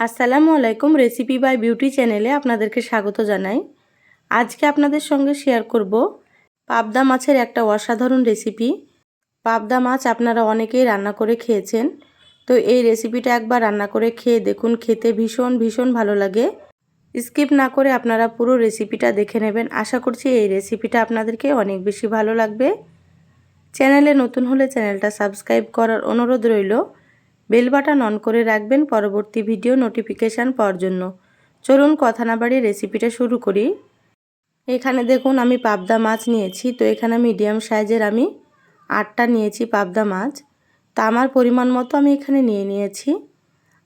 আসসালামু আলাইকুম recipe by beauty চ্যানেলে আপনাদেরকে স্বাগত জানাই। আজকে আপনাদের সঙ্গে শেয়ার করব পাবদা মাছের একটা অসাধারণ রেসিপি পাবদা মাছ আপনারা অনেকেই রান্না করে খেয়েছেন। তো এই রেসিপিটা একবার রান্না করে খেয়ে দেখুন, খেতে ভীষণ ভীষণ ভালো লাগে। স্কিপ না করে আপনারা পুরো রেসিপিটা দেখে নেবেন। আশা করছি এই রেসিপিটা আপনাদেরকে অনেক বেশি ভালো লাগবে। চ্যানেলে নতুন হলে চ্যানেলটা সাবস্ক্রাইব করার অনুরোধ রইল। বেল বাটন অন করে রাখবেন পরবর্তী ভিডিও নোটিফিকেশান পাওয়ার জন্য। চলুন কথা না বাড়িয়ে রেসিপিটা শুরু করি। এখানে দেখুন, আমি পাবদা মাছ নিয়েছি। তো এখানে মিডিয়াম সাইজের আমি আটটা নিয়েছি পাবদা মাছ। তা আমার পরিমাণ মতো আমি এখানে নিয়ে নিয়েছি।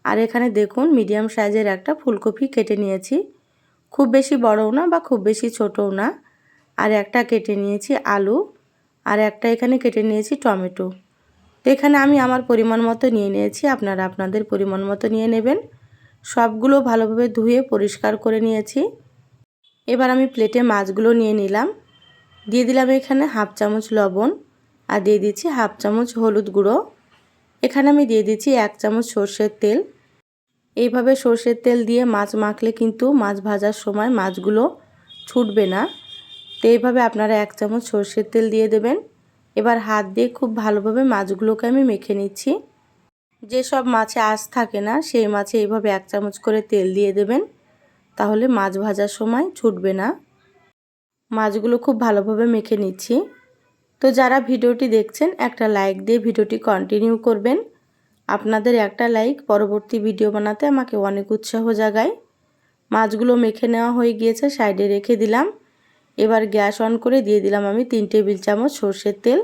আর এখানে দেখুন, মিডিয়াম সাইজের একটা ফুলকপি কেটে নিয়েছি। খুব বেশি বড়ও না বা খুব বেশি ছোটও না। আর একটা কেটে নিয়েছি আলু। আর একটা এখানে কেটে নিয়েছি টমেটো। তো এখানে আমি আমার পরিমাণ মতো নিয়ে নিয়েছি। আপনারা আপনাদের পরিমাণ মতো নিয়ে নেবেন। সবগুলো ভালোভাবে ধুয়ে পরিষ্কার করে নিয়েছি। এবার আমি প্লেটে মাছগুলো নিয়ে নিলাম। দিয়ে দিলাম এখানে হাফ চামচ লবণ আর দিয়ে দিচ্ছি হাফ চামচ হলুদ গুঁড়ো। এখানে আমি দিয়ে দিচ্ছি এক চামচ সর্ষের তেল। এইভাবে সর্ষের তেল দিয়ে মাছ মাখলে কিন্তু মাছ ভাজার সময় মাছগুলো ছুটবে না। তো এইভাবে আপনারা এক চামচ সর্ষের তেল দিয়ে দেবেন। এবার হাত দিয়ে খুব ভালোভাবে মাছগুলোকে আমি মেখে নিচ্ছি। যেসব মাছে আঁশ থাকে না, সেই মাছে এইভাবে এক চামচ করে তেল দিয়ে দেবেন। তাহলে মাছ ভাজার সময় ছুটবে না। মাছগুলো খুব ভালোভাবে মেখে নিচ্ছি। তো যারা ভিডিওটি দেখছেন, একটা লাইক দিয়ে ভিডিওটি কন্টিনিউ করবেন। আপনাদের একটা লাইক পরবর্তী ভিডিও বানাতে আমাকে অনেক উৎসাহ জাগায়। মাছগুলো মেখে নেওয়া হয়ে গিয়েছে, সাইডে রেখে দিলাম। এবার গ্যাস অন করে দিয়ে দিলাম আমি তিন টেবিল চামচ সর্ষের তেল।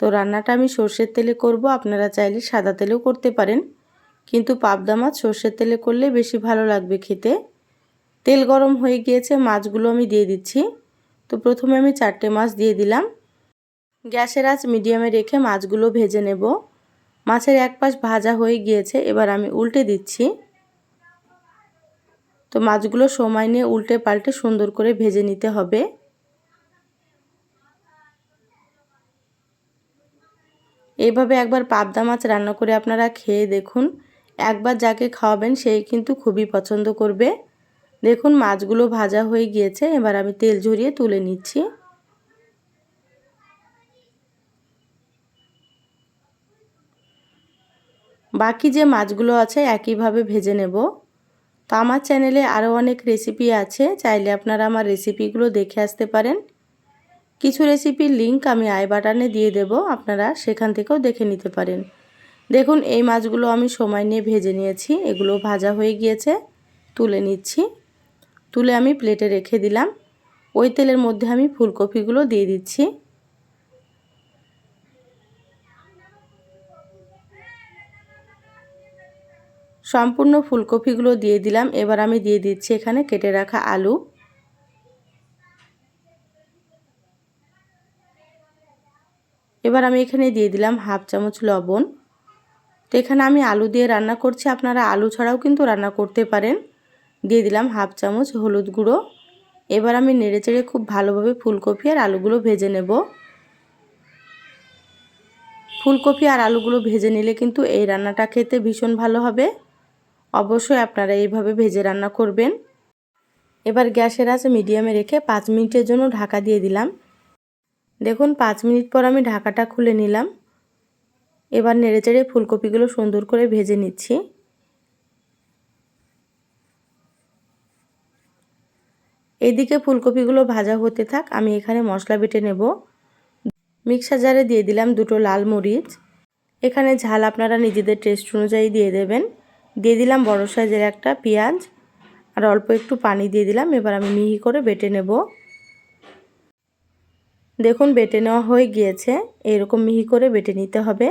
তো রান্নাটা আমি সর্ষের তেলে করব, আপনারা চাইলে সাদা তেলেও করতে পারেন। কিন্তু পাবদা মাছ সর্ষের তেলে করলে বেশি ভালো লাগবে খেতে। তেল গরম হয়ে গিয়েছে, মাছগুলো আমি দিয়ে দিচ্ছি। তো প্রথমে আমি চারটে মাছ দিয়ে দিলাম। গ্যাসের আঁচ মিডিয়ামে রেখে মাছগুলো ভেজে নেব। মাছের এক পাশ ভাজা হয়ে গিয়েছে, এবার আমি উল্টে দিচ্ছি। তো মাছগুলো সময় নিয়ে উল্টে পাল্টে সুন্দর করে ভেজে নিতে হবে। এইভাবে একবার পাবদা মাছ রান্না করে আপনারা খেয়ে দেখুন। একবার যাকে খাওয়াবেন সেই কিন্তু খুবই পছন্দ করবে। দেখুন মাছগুলো ভাজা হয়ে গিয়েছে, এবার আমি তেল ঝরিয়ে তুলে নিচ্ছি। বাকি যে মাছগুলো আছে একইভাবে ভেজে নেব। তো আমার চ্যানেলে আরও অনেক রেসিপি আছে, চাইলে আপনারা আমার রেসিপিগুলো দেখে আসতে পারেন। কিছু রেসিপির লিঙ্ক আমি আই বাটনে দিয়ে দেব, আপনারা সেখান থেকেও দেখে নিতে পারেন। দেখুন, এই মাছগুলো আমি সময় নিয়ে ভেজে নিয়েছি, এগুলো ভাজা হয়ে গিয়েছে, তুলে নিচ্ছি। তুলে আমি প্লেটে রেখে দিলাম। ওই তেলের মধ্যে আমি ফুলকপিগুলো দিয়ে দিচ্ছি। সম্পূর্ণ ফুলকপিগুলো দিয়ে দিলাম। এবার আমি দিয়ে দিচ্ছি এখানে কেটে রাখা আলু। এবার আমি এখানে দিয়ে দিলাম হাফ চামচ লবণ। তো এখানে আমি আলু দিয়ে রান্না করছি। আপনারা আলু ছাড়াও কিন্তু রান্না করতে পারেন। দিয়ে দিলাম হাফ চামচ হলুদ গুঁড়ো। এবার আমি নেড়েচেড়ে খুব ভালোভাবে ফুলকপি আর আলুগুলো ভেজে নেব। ফুলকপি আর আলুগুলো ভেজে নিলে কিন্তু এই রান্নাটা খেতে ভীষণ ভালো হবে। অবশ্যই আপনারা এইভাবে ভেজে রান্না করবেন। এবার গ্যাসের আছে মিডিয়ামে রেখে পাঁচ মিনিটের জন্য ঢাকা দিয়ে দিলাম। দেখুন, পাঁচ মিনিট পর আমি ঢাকাটা খুলে নিলাম। এবার নেড়েচেড়ে ফুলকপিগুলো সুন্দর করে ভেজে নিচ্ছি। এদিকে ফুলকপিগুলো ভাজা হতে থাক, আমি এখানে মশলা বেটে নেব। মিক্সার জারে দিয়ে দিলাম দুটো লাল মরিচ। এখানে ঝাল আপনারা নিজেদের টেস্ট অনুযায়ী দিয়ে দেবেন। দিয়ে দিলাম বড় সাইজের একটা পেঁয়াজ। আর অল্প একটু পানি দিয়ে দিলাম, এবার আমি মিহি করে বেটে নেব। দেখুন, বেটে নেওয়া হয়ে গিয়েছে, এরকম মিহি করে বেটে নিতে হবে।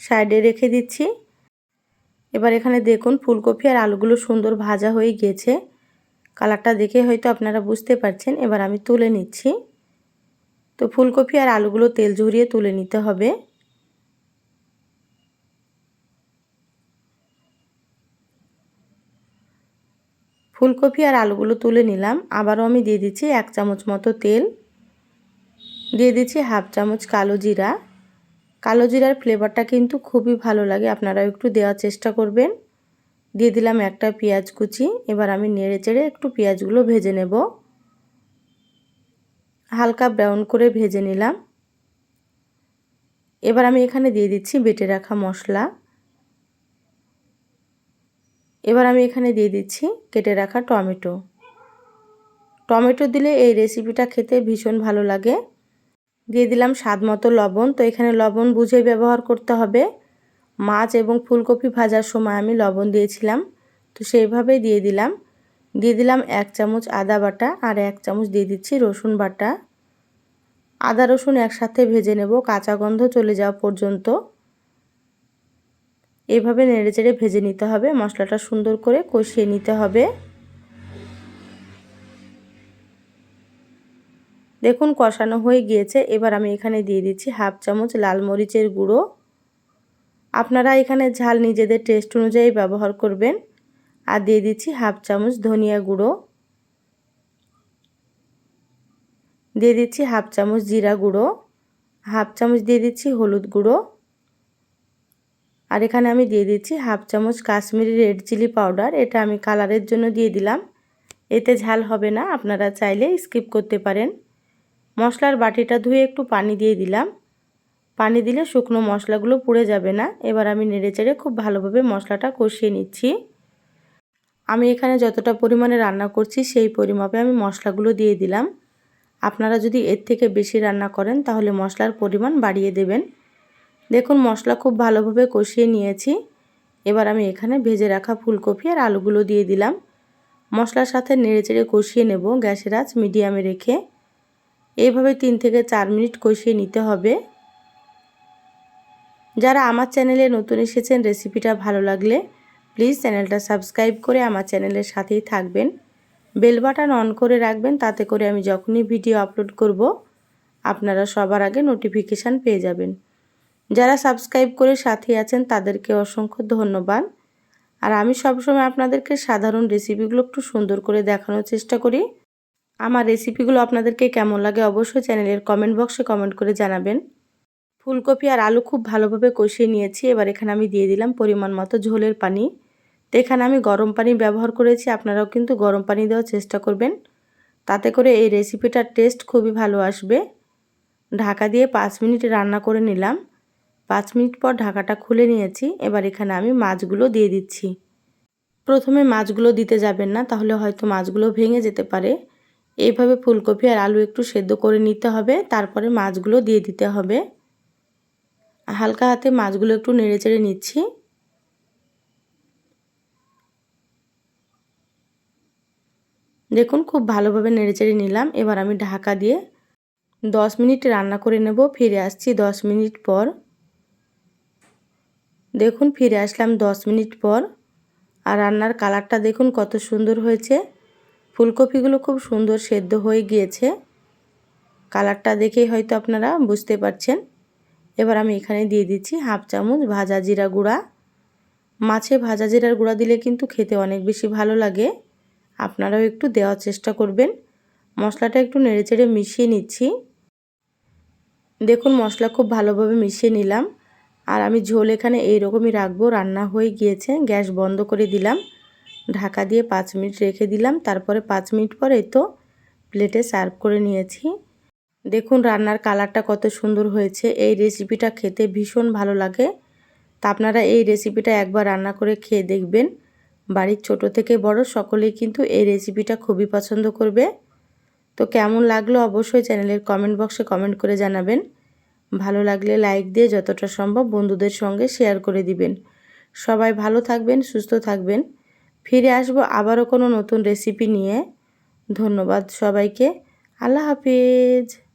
সাইডে রেখে দিচ্ছি। এবার এখানে দেখুন, ফুলকপি আর আলুগুলো সুন্দর ভাজা হয়ে গিয়েছে। কালারটা দেখে হয়তো আপনারা বুঝতে পারছেন, এবার আমি তুলে নিচ্ছি। তো ফুলকপি আর আলুগুলো তেল ঝরিয়ে তুলে নিতে হবে। ফুলকপি আর আলুগুলো তুলে নিলাম। আবারও আমি দিয়ে দিচ্ছি এক চামচ মতো তেল। দিয়ে দিচ্ছি হাফ চামচ কালো জিরা। কালো জিরার ফ্লেভারটা কিন্তু খুবই ভালো লাগে আপনারা একটু দেওয়ার চেষ্টা করবেন। দিয়ে দিলাম একটা পেঁয়াজ কুচি। এবার আমি নেড়ে চেড়ে একটু পেঁয়াজগুলো ভেজে নেব। হালকা ব্রাউন করে ভেজে নিলাম। এবার আমি এখানে দিয়ে দিচ্ছি বেটে রাখা মশলা। এবার আমি এখানে দিয়ে দিচ্ছি কেটে রাখা টমেটো। টমেটো দিলে এই রেসিপিটা খেতে ভীষণ ভালো লাগে। দিয়ে দিলাম স্বাদ মতো লবণ। তো এখানে লবণ বুঝে ব্যবহার করতে হবে। মাছ এবং ফুলকপি ভাজার সময় আমি লবণ দিয়েছিলাম। তো সেইভাবেই দিয়ে দিলাম। দিয়ে দিলাম এক চামচ আদা বাটা আর এক চামচ দিয়ে দিচ্ছি রসুন বাটা। আদা রসুন একসাথে ভেজে নেব। কাঁচা গন্ধ চলে যাওয়া পর্যন্ত। এইভাবে নেড়ে চেড়ে ভেজে নিতে হবে। মশলাটা সুন্দর করে কষিয়ে নিতে হবে। দেখুন, কষানো হয়ে গিয়েছে। এবার আমি এখানে দিয়ে দিচ্ছি হাফ চামচ লাল মরিচের গুঁড়ো। আপনারা এখানে ঝাল নিজেদের টেস্ট অনুযায়ী ব্যবহার করবেন। আর দিয়ে দিচ্ছি হাফ চামচ ধনিয়া গুঁড়ো। দিয়ে দিচ্ছি হাফ চামচ জিরা গুঁড়ো। হাফ চামচ দিয়ে দিচ্ছি হলুদ গুঁড়ো। আর এখানে আমি দিয়ে দিচ্ছি হাফ চামচ কাশ্মীরি রেড চিলি পাউডার। এটা আমি কালারের জন্য দিয়ে দিলাম। এতে ঝাল হবে না, আপনারা চাইলে স্কিপ করতে পারেন। মশলার বাটিটা ধুয়ে একটু পানি দিয়ে দিলাম। পানি দিলে শুকনো মশলাগুলো পুড়ে যাবে না। এবার আমি নেড়ে চেড়ে খুব ভালোভাবে মশলাটা কষিয়ে নিচ্ছি। আমি এখানে যতটা পরিমাণে রান্না করছি সেই পরিমাপে আমি মশলাগুলো দিয়ে দিলাম। আপনারা যদি এর থেকে বেশি রান্না করেন তাহলে মশলার পরিমাণ বাড়িয়ে দেবেন। দেখুন, মশলা খুব ভালোভাবে কষিয়ে নিয়েছি। এবার আমি এখানে ভেজে রাখা ফুলকপি আর আলুগুলো দিয়ে দিলাম। মশলার সাথে নেড়ে চেড়ে কষিয়ে নেব গ্যাসের আঁচ মিডিয়ামে রেখে। এইভাবে তিন থেকে চার মিনিট কষিয়ে নিতে হবে। যারা আমার চ্যানেলে নতুন এসেছেন রেসিপিটা ভালো লাগলে প্লিজ চ্যানেলটা সাবস্ক্রাইব করে আমার চ্যানেলের সাথেই থাকবেন। বেল বাটন অন করে রাখবেন, তাতে করে আমি যখনই ভিডিও আপলোড করব, আপনারা সবার আগে নোটিফিকেশান পেয়ে যাবেন। যারা সাবস্ক্রাইব করে সাথে আছেন, তাদেরকে অসংখ্য ধন্যবাদ। আর আমি সবসময় আপনাদেরকে সাধারণ রেসিপিগুলো একটু সুন্দর করে দেখানোর চেষ্টা করি। আমার রেসিপিগুলো আপনাদেরকে কেমন লাগে অবশ্যই চ্যানেলের কমেন্ট বক্সে কমেন্ট করে জানাবেন। ফুলকপি আর আলু খুব ভালোভাবে কষিয়ে নিয়েছি, এবার এখানে আমি দিয়ে দিলাম পরিমাণ মতো ঝোলের পানি। তো এখানে আমি গরম পানি ব্যবহার করেছি, আপনারাও কিন্তু গরম পানি দেওয়ার চেষ্টা করবেন। তাতে করে এই রেসিপিটার টেস্ট খুবই ভালো আসবে। ঢাকা দিয়ে পাঁচ মিনিট রান্না করে নিলাম। পাঁচ মিনিট পর ঢাকাটা খুলে নিয়েছি। এবার এখানে আমি মাছগুলো দিয়ে দিচ্ছি। প্রথমে মাছগুলো দিতে যাবেন না, তাহলে হয়তো মাছগুলো ভেঙে যেতে পারে। এইভাবে ফুলকপি আর আলু একটু সেদ্ধ করে নিতে হবে, তারপরে মাছগুলো দিয়ে দিতে হবে। হালকা হাতে মাছগুলো একটু নেড়ে চেড়ে নিচ্ছি। দেখুন, খুব ভালোভাবে নেড়েচেড়ে নিলাম। এবার আমি ঢাকা দিয়ে দশ মিনিট রান্না করে নেব। ফিরে আসছি দশ মিনিট পর। দেখুন ফিরে আসলাম দশ মিনিট পর। আর রান্নার কালারটা দেখুন কত সুন্দর হয়েছে। ফুলকপিগুলো খুব সুন্দর সেদ্ধ হয়ে গিয়েছে। কালারটা দেখেই হয়তো আপনারা বুঝতে পারছেন। এবার আমি এখানে দিয়ে দিচ্ছি হাফ চামচ ভাজা জিরা গুঁড়া। মাছে ভাজা জিরার গুঁড়া দিলে কিন্তু খেতে অনেক বেশি ভালো লাগে। আপনারাও একটু দেওয়ার চেষ্টা করবেন। মশলাটা একটু নেড়েচেড়ে মিশিয়ে নিচ্ছি। দেখুন মশলা খুব ভালোভাবে মিশিয়ে নিলাম। আর আমি ঝোল এখানে এইরকমই রাখব। রান্না হয়ে গিয়েছে, গ্যাস বন্ধ করে দিলাম। ঢাকা দিয়ে পাঁচ মিনিট রেখে দিলাম। তারপরে পাঁচ মিনিট পরে তো প্লেটে সার্ভ করে নিয়েছি। দেখুন রান্নার কালারটা কত সুন্দর হয়েছে। এই রেসিপিটা খেতে ভীষণ ভালো লাগে। তা আপনারা এই রেসিপিটা একবার রান্না করে খেয়ে দেখবেন। বাড়ির ছোট থেকে বড় সকলেই কিন্তু এই রেসিপিটা খুবই পছন্দ করবে। তো কেমন লাগল অবশ্যই চ্যানেলের কমেন্ট বক্সে কমেন্ট করে জানাবেন। ভালো লাগলে লাইক দিয়ে যতটা সম্ভব বন্ধুদের সঙ্গে শেয়ার করে দিবেন। সবাই ভালো থাকবেন, সুস্থ থাকবেন। ফিরে আসব আবারও কোনো নতুন রেসিপি নিয়ে। ধন্যবাদ সবাইকে। আল্লাহ হাফিজ।